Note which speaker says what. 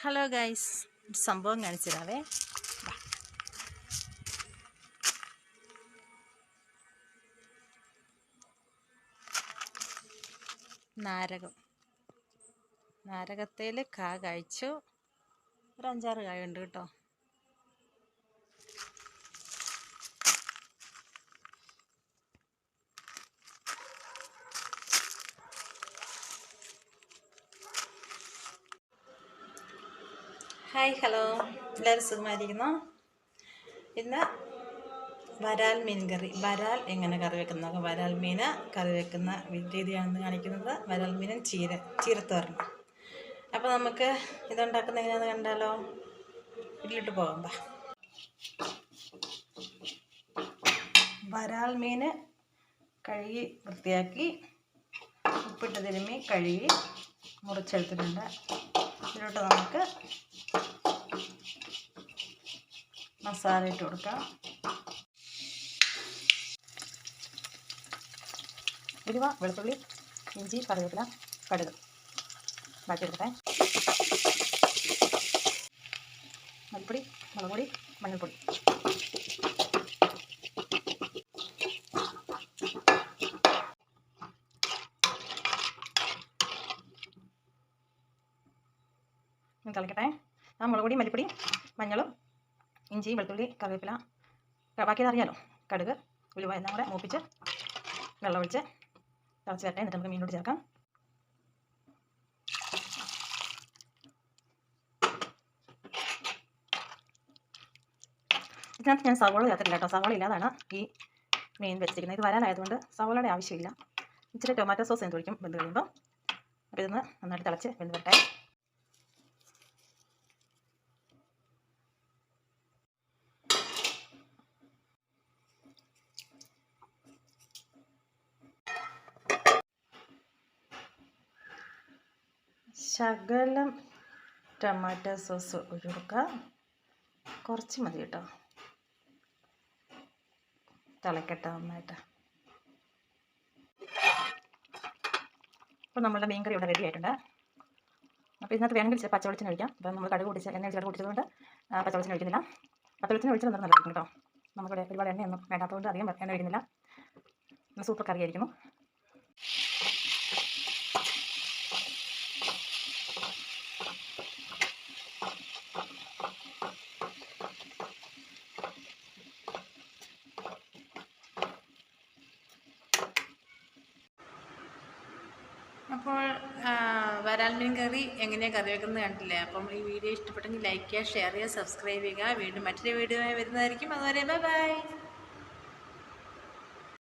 Speaker 1: Hello guys സംഭവം കാണിച്ചു തരാവേ നാരകം. നാരകത്തേൽ കാ കഴിച്ചു. ഒരു അഞ്ചാറ് കായുണ്ട് കേട്ടോ. ഹായ് ഹലോ എല്ലാവരും സുഖമായിരിക്കുന്നു? ഇന്ന് വരാൽ മീൻ കറി. വരാൽ എങ്ങനെ കറി വെക്കുന്ന വരാൽ മീൻ കറി വെക്കുന്ന രീതിയാണെന്ന് കാണിക്കുന്നത്. വരാൽ മീനും ചീര ചീരത്തോരണം അപ്പോൾ നമുക്ക് ഇതുണ്ടാക്കുന്ന എങ്ങനെയാണെന്ന് കണ്ടാലോ? വീട്ടിലിട്ട് പോകാം വരാൽ മീൻ കഴുകി വൃത്തിയാക്കി ഉപ്പിട്ട് തിരുമ്മി കഴുകി മുറിച്ചെടുത്തിട്ടുണ്ട്. ഇതിലോട്ട് നമുക്ക് മസാല ഇട്ട് കൊടുക്കാം. ഉരുവ വെളുത്തുള്ളി ഇഞ്ചി കറിവേപ്പില കടുക്. ബാക്കി എടുക്കട്ടെ. മല്ലിപ്പൊടി മുളക് പൊടി മഞ്ഞൾപ്പൊടി. തിളക്കട്ടെ. ആ മുളക് പൊടി മല്ലിപ്പൊടി മഞ്ഞളും ഇഞ്ചി വെളുത്തുള്ളി കറിവേപ്പില ബാക്കിയത് അറിയാലോ. കടുക് ഉലുവ എല്ലാം കൂടെ മൂപ്പിച്ച് വെള്ളം ഒഴിച്ച് തിളച്ച് വരട്ടെ. എന്നിട്ട് നമുക്ക് മീനോട് ചേർക്കാം. ഇതിനകത്ത് ഞാൻ സവോള ചേർത്തിട്ടില്ല കേട്ടോ. സവോള ഇല്ലാതാണ് ഈ മീൻ വെച്ചിരിക്കുന്നത്. ഇത് വരാനായതുകൊണ്ട് സവോളയുടെ ആവശ്യമില്ല. ഇച്ചിരി ടൊമാറ്റോ സോസ് എന്ത് ഒഴിക്കും വെന്ത് കഴിയുമ്പോൾ അപ്പോൾ ഇതൊന്ന് നന്നായിട്ട് തിളച്ച് വെന്ത് വരട്ടെ. ശകലം ടൊമാറ്റോ സോസ് ഒഴിക്കുക കുറച്ച് മതി കേട്ടോ. തിളക്കട്ടെ നന്നായിട്ട്. അപ്പോൾ നമ്മളുടെ മീൻ കറി ഇവിടെ റെഡി ആയിട്ടുണ്ട്. അപ്പോൾ ഇതിനകത്ത് വേണമെങ്കിൽ ചില പച്ചവെളിച്ചിന് ഒഴിക്കാം. അപ്പോൾ നമ്മൾ കടുക് പൊടിച്ച് എണ്ണ കടുക് പൊടിച്ചതുകൊണ്ട് ആ, പച്ചവെളിച്ചെണ്ണ ഒഴിക്കുന്നില്ല. പച്ചവെളിച്ചെണ്ണ ഒഴിച്ചാൽ നല്ല നല്ലതായിരിക്കും കേട്ടോ നമുക്കിവിടെ ഒരുപാട് എണ്ണയൊന്നും വേണ്ടാത്തതുകൊണ്ട് അധികം എണ്ണ ഒഴിക്കുന്നില്ല. നല്ല സൂപ്പർ കറിയായിരിക്കുന്നു അപ്പോൾ വരാൽ മീൻ കറി എങ്ങനെയാണ് കറി വെക്കുന്നത് കണ്ടില്ലേ? അപ്പം ഈ വീഡിയോ ഇഷ്ടപ്പെട്ടെങ്കിൽ ലൈക്ക് ചെയ്യുക ഷെയർ ചെയ്യുക സബ്സ്ക്രൈബ് ചെയ്യുക. വീണ്ടും മറ്റൊരു വീഡിയോ വരുന്നതായിരിക്കും. അതുവരെ ബൈ ബൈ.